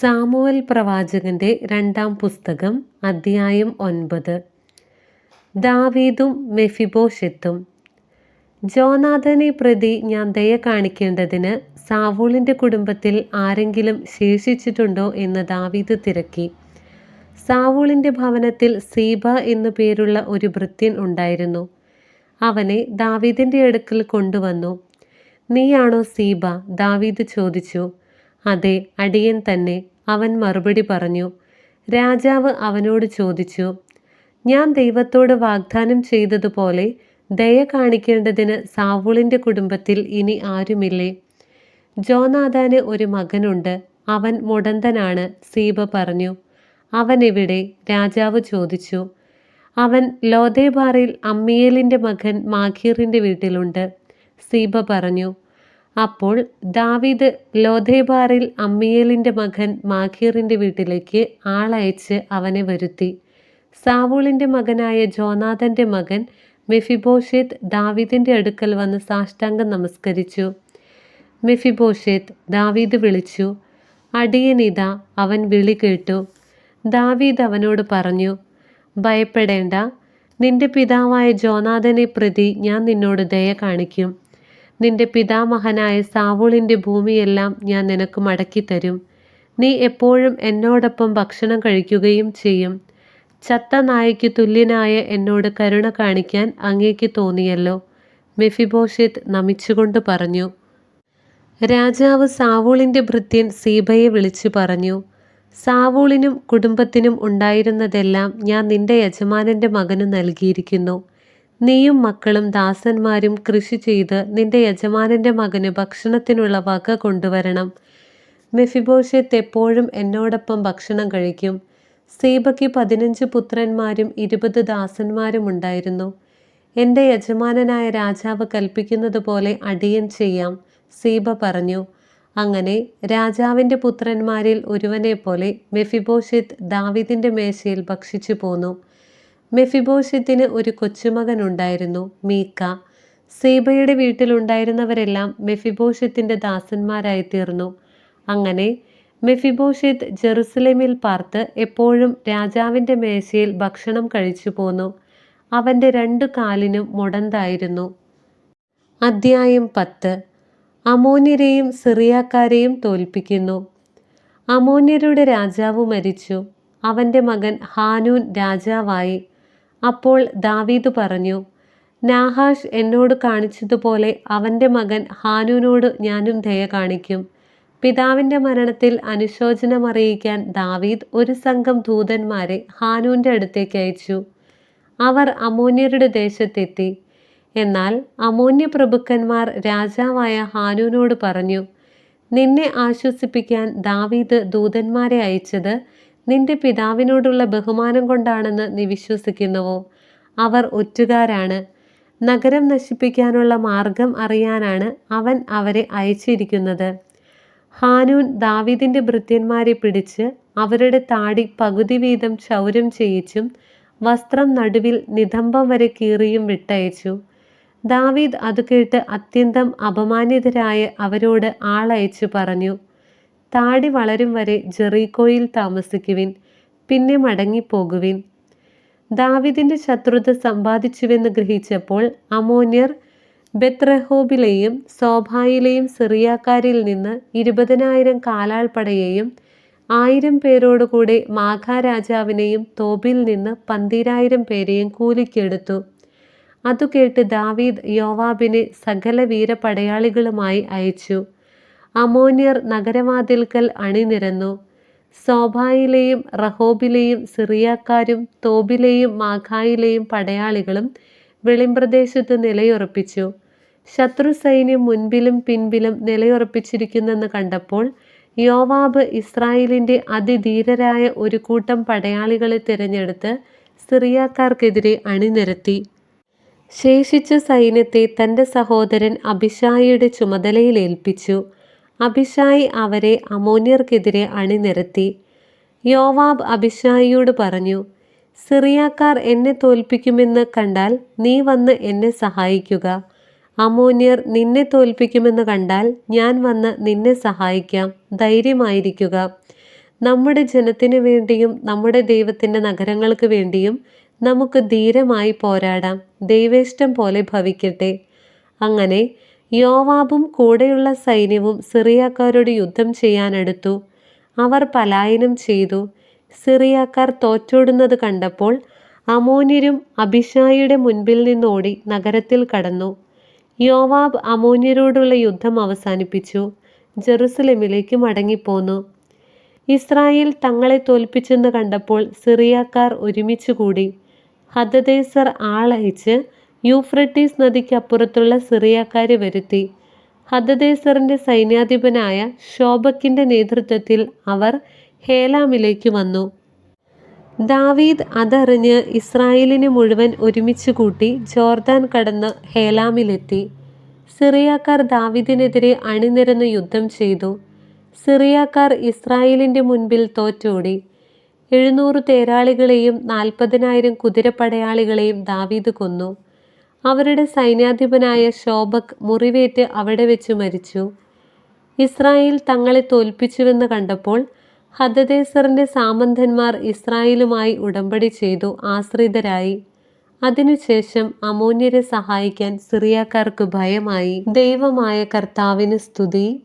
Samuel പ്രവാചകന്റെ രണ്ടാം പുസ്തകം അദ്ധ്യായം ഒൻപത്. ദാവീദും മെഫിബോഷെത്തും ജോനാഥനെ പ്രതി ഞാൻ ദയ കാണിക്കേണ്ടതിന് സാവൂളിന്റെ കുടുംബത്തിൽ ആരെങ്കിലും ശേഷിച്ചിട്ടുണ്ടോ എന്ന് ദാവീദ് തിരക്കി. സാവൂളിന്റെ ഭവനത്തിൽ സീബ എന്നു പേരുള്ള ഒരു ഭൃത്യൻ ഉണ്ടായിരുന്നു. അവനെ ദാവീദിന്റെ അടുക്കൽ കൊണ്ടുവന്നു. നീയാണോ സീബ? ദാവീദ് ചോദിച്ചു. അതെ അടിയൻ തന്നെ. അവൻ മറുപടി പറഞ്ഞു. രാജാവ് അവനോട് ചോദിച്ചു ഞാൻ ദൈവത്തോട് വാഗ്ദാനം ചെയ്തതുപോലെ ദയ കാണിക്കേണ്ടതിന് സാവൂളിന്റെ കുടുംബത്തിൽ ഇനി ആരുമില്ലേ? ജോനാഥാന് ഒരു മകനുണ്ട്. അവൻ മുടന്തനാണ്. സീബ പറഞ്ഞു. അവൻ എവിടെ? രാജാവ് ചോദിച്ചു. അവൻ ലോദേബാറിൽ അമ്മിയേലിന്റെ മകൻ മാഖീറിന്റെ വീട്ടിലുണ്ട്. സീബ പറഞ്ഞു അപ്പോൾ ദാവീദ് ലോധേബാറിൽ അമ്മിയേലിന്റെ മകൻ മാഖീറിന്റെ വീട്ടിലേക്ക് ആളയച്ച് അവനെ വരുത്തി. സാവൂളിന്റെ മകനായ ജോനാഥന്റെ മകൻ മെഫിബോഷേത്ത് ദാവീദിന്റെ അടുക്കൽ വന്ന് സാഷ്ടാംഗം നമസ്കരിച്ചു. മെഫിബോഷേത്ത് ദാവീദ് വിളിച്ചു അടിയനിത അവൻ വിളി കേട്ടു. ദാവീദ് അവനോട് പറഞ്ഞു ഭയപ്പെടേണ്ട നിന്റെ പിതാവായ ജോനാഥനെ പ്രതി ഞാൻ നിന്നോട് ദയ കാണിക്കും. നിന്റെ പിതാമഹനായ സാവൂളിന്റെ ഭൂമിയെല്ലാം ഞാൻ നിനക്ക് മടക്കിത്തരും. നീ എപ്പോഴും എന്നോടൊപ്പം ഭക്ഷണം കഴിക്കുകയും ചെയ്യും. ചത്ത നായയ്ക്ക് തുല്യനായ എന്നോട് കരുണ കാണിക്കാൻ അങ്ങേക്ക് തോന്നിയല്ലോ. മെഫിബോഷെത്ത് നമിച്ചുകൊണ്ട് പറഞ്ഞു. രാജാവ് സാവൂളിന്റെ ഭൃത്യൻ സീബയെ വിളിച്ചു പറഞ്ഞു. സാവൂളിനും കുടുംബത്തിനും ഉണ്ടായിരുന്നതെല്ലാം ഞാൻ നിന്റെ യജമാനന്റെ മകന് നൽകിയിരിക്കുന്നു. നീയും മക്കളും ദാസന്മാരും കൃഷി ചെയ്ത് നിന്റെ യജമാനന്റെ മകന് ഭക്ഷണത്തിനുള്ള വക കൊണ്ടുവരണം. മെഫിബോഷത്ത് എപ്പോഴും എന്നോടൊപ്പം ഭക്ഷണം കഴിക്കും. സീബയ്ക്ക് പതിനഞ്ച് പുത്രന്മാരും ഇരുപത് ദാസന്മാരും ഉണ്ടായിരുന്നു. എന്റെ യജമാനനായ രാജാവ് കൽപ്പിക്കുന്നത് പോലെ അടിയൻ ചെയ്യാം സീബ പറഞ്ഞു. അങ്ങനെ രാജാവിന്റെ പുത്രന്മാരിൽ ഒരുവനെ പോലെ മെഫിബോഷിത്ത് ദാവിദിന്റെ മേശയിൽ ഭക്ഷിച്ചു പോന്നു. മെഫിബോഷത്തിന് ഒരു കൊച്ചുമകൻ ഉണ്ടായിരുന്നു മീക്ക. സീബയുടെ വീട്ടിലുണ്ടായിരുന്നവരെല്ലാം മെഫിബോഷത്തിന്റെ ദാസന്മാരായി തീർന്നു. അങ്ങനെ മെഫിബോഷത്ത് ജെറുസലേമിൽ പാർത്ത് എപ്പോഴും രാജാവിന്റെ മേശയിൽ ഭക്ഷണം കഴിച്ചു പോന്നു. അവന്റെ രണ്ടു കാലിനും മുടന്തായിരുന്നു. അദ്ധ്യായം പത്ത്. അമോന്യരെയും സിറിയാക്കാരെയും തോൽപ്പിക്കുന്നു. അമോന്യരുടെ രാജാവ് മരിച്ചു. അവന്റെ മകൻ ഹാനൂൻ രാജാവായി. അപ്പോൾ ദാവീദ് പറഞ്ഞു നാഹാഷ് എന്നോട് കാണിച്ചതുപോലെ അവന്റെ മകൻ ഹാനൂനോട് ഞാനും ദയ കാണിക്കും. പിതാവിന്റെ മരണത്തിൽ അനുശോചനമറിയിക്കാൻ ദാവീദ് ഒരു സംഘം ദൂതന്മാരെ ഹാനൂന്റെ അടുത്തേക്ക് അയച്ചു. അവർ അമോന്യരുടെ ദേശത്തെത്തി. എന്നാൽ അമോന്യ പ്രഭുക്കന്മാർ രാജാവായ ഹാനൂനോട് പറഞ്ഞു നിന്നെ ആശ്വസിപ്പിക്കാൻ ദാവീദ് ദൂതന്മാരെ അയച്ചത് നിന്റെ പിതാവിനോടുള്ള ബഹുമാനം കൊണ്ടാണെന്ന് നീ വിശ്വസിക്കുന്നുവോ? അവർ ഒറ്റുകാരാണ്. നഗരം നശിപ്പിക്കാനുള്ള മാർഗം അറിയാനാണ് അവൻ അവരെ അയച്ചിരിക്കുന്നത്. ഹാനൂൻ ദാവീദിന്റെ ഭൃത്യന്മാരെ പിടിച്ച് അവരുടെ താടി പകുതി വീതം ചൗരം ചെയ്യിച്ചും വസ്ത്രം നടുവിൽ നിതംബം വരെ കീറിയും വിട്ടയച്ചു. ദാവീദ് അത് കേട്ട് അത്യന്തം അപമാനിതരായ അവരോട് ആളയച്ചു പറഞ്ഞു. താടി വളരും വരെ ജെറീക്കോയിൽ താമസിക്കുവിൻ പിന്നെ മടങ്ങിപ്പോകുവിൻ. ദാവിദിന്റെ ശത്രുത സമ്പാദിച്ചുവെന്ന് ഗ്രഹിച്ചപ്പോൾ അമോന്യർ ബെത്രഹോബിലെയും സോഭായിലെയും സിറിയാക്കാരിൽ നിന്ന് ഇരുപതിനായിരം കാലാൾപ്പടയെയും ആയിരം പേരോടുകൂടെ മാഘാരാജാവിനെയും തോബിൽ നിന്ന് പന്തിരായിരം പേരെയും കൂലിക്കെടുത്തു. അതു കേട്ട് ദാവീദ് യോവാബിനെ സകല വീരപടയാളികളുമായി അയച്ചു. അമോന്യർ നഗരവാതിൽക്കൽ അണിനിരന്നു. സോഭായിലെയും റഹോബിലെയും സിറിയാക്കാരും തോബിലെയും മാഖായിലെയും പടയാളികളും വെളിമ്പ്രദേശത്ത് നിലയുറപ്പിച്ചു. ശത്രു സൈന്യം മുൻപിലും പിൻപിലും നിലയുറപ്പിച്ചിരിക്കുന്നെന്ന് കണ്ടപ്പോൾ യോവാബ് ഇസ്രായേലിന്റെ അതിധീരരായ ഒരു കൂട്ടം പടയാളികളെ തിരഞ്ഞെടുത്ത് സിറിയാക്കാർക്കെതിരെ അണിനിരത്തി. ശേഷിച്ച സൈന്യത്തെ തന്റെ സഹോദരൻ അഭിഷായിയുടെ ചുമതലയിൽ ഏൽപ്പിച്ചു അഭിഷായി അവരെ അമോന്യർക്കെതിരെ അണിനിരത്തി. യോവാബ് അഭിഷായിയോട് പറഞ്ഞു സിറിയാക്കാർ എന്നെ തോൽപ്പിക്കുമെന്ന് കണ്ടാൽ നീ വന്ന് എന്നെ സഹായിക്കുക. അമോന്യർ നിന്നെ തോൽപ്പിക്കുമെന്ന് കണ്ടാൽ ഞാൻ വന്ന് നിന്നെ സഹായിക്കാം. ധൈര്യമായിരിക്കുക. നമ്മുടെ ജനത്തിനു വേണ്ടിയും നമ്മുടെ ദൈവത്തിന്റെ നഗരങ്ങൾക്ക് വേണ്ടിയും നമുക്ക് ധീരമായി പോരാടാം. ദൈവേഷ്ടം പോലെ ഭവിക്കട്ടെ അങ്ങനെ യോവാബും കൂടെയുള്ള സൈന്യവും സിറിയാക്കാരോട് യുദ്ധം ചെയ്യാനെടുത്തു. അവർ പലായനം ചെയ്തു. സിറിയാക്കാർ തോറ്റോടുന്നത് കണ്ടപ്പോൾ അമോന്യരും അഭിഷായിയുടെ മുൻപിൽ നിന്നോടി നഗരത്തിൽ കടന്നു. യോവാബ് അമോന്യരോടുള്ള യുദ്ധം അവസാനിപ്പിച്ചു. ജെറുസലേമിലേക്ക് മടങ്ങിപ്പോന്നു. ഇസ്രായേൽ തങ്ങളെ തോൽപ്പിച്ചെന്ന് കണ്ടപ്പോൾ സിറിയാക്കാർ ഒരുമിച്ചുകൂടി. ഹദദേസർ ആളയച്ച് യൂഫ്രട്ടീസ് നദിക്കപ്പുറത്തുള്ള സിറിയക്കാരെ വരുത്തി. ഹദദേസറിന്റെ സൈന്യാധിപനായ ഷോബക്കിന്റെ നേതൃത്വത്തിൽ അവർ ഹേലാമിലേക്ക് വന്നു. ദാവീദ് അതറിഞ്ഞ് ഇസ്രായേലിനെ മുഴുവൻ ഒരുമിച്ച് കൂട്ടി ജോർദാൻ കടന്ന് ഹേലാമിലെത്തി. സിറിയാക്കാർ ദാവീദിനെതിരെ അണിനിരന്ന് യുദ്ധം ചെയ്തു. സിറിയാക്കാർ ഇസ്രായേലിന്റെ മുൻപിൽ തോറ്റോടി. എഴുന്നൂറ് തേരാളികളെയും നാൽപ്പതിനായിരം കുതിരപ്പടയാളികളെയും ദാവീദ് കൊന്നു. അവരുടെ സൈന്യാധിപനായ ശോഭക് മുറിവേറ്റ് അവിടെ വെച്ച് മരിച്ചു. ഇസ്രായേൽ തങ്ങളെ തോൽപ്പിച്ചുവെന്ന് കണ്ടപ്പോൾ ഹദദേസറിന്റെ സാമന്തന്മാർ ഇസ്രായേലുമായി ഉടമ്പടി ചെയ്തു ആശ്രിതരായി. അതിനുശേഷം അമോന്യരെ സഹായിക്കാൻ സിറിയാക്കാർക്ക് ഭയമായി. ദൈവമായ കർത്താവിന് സ്തുതി.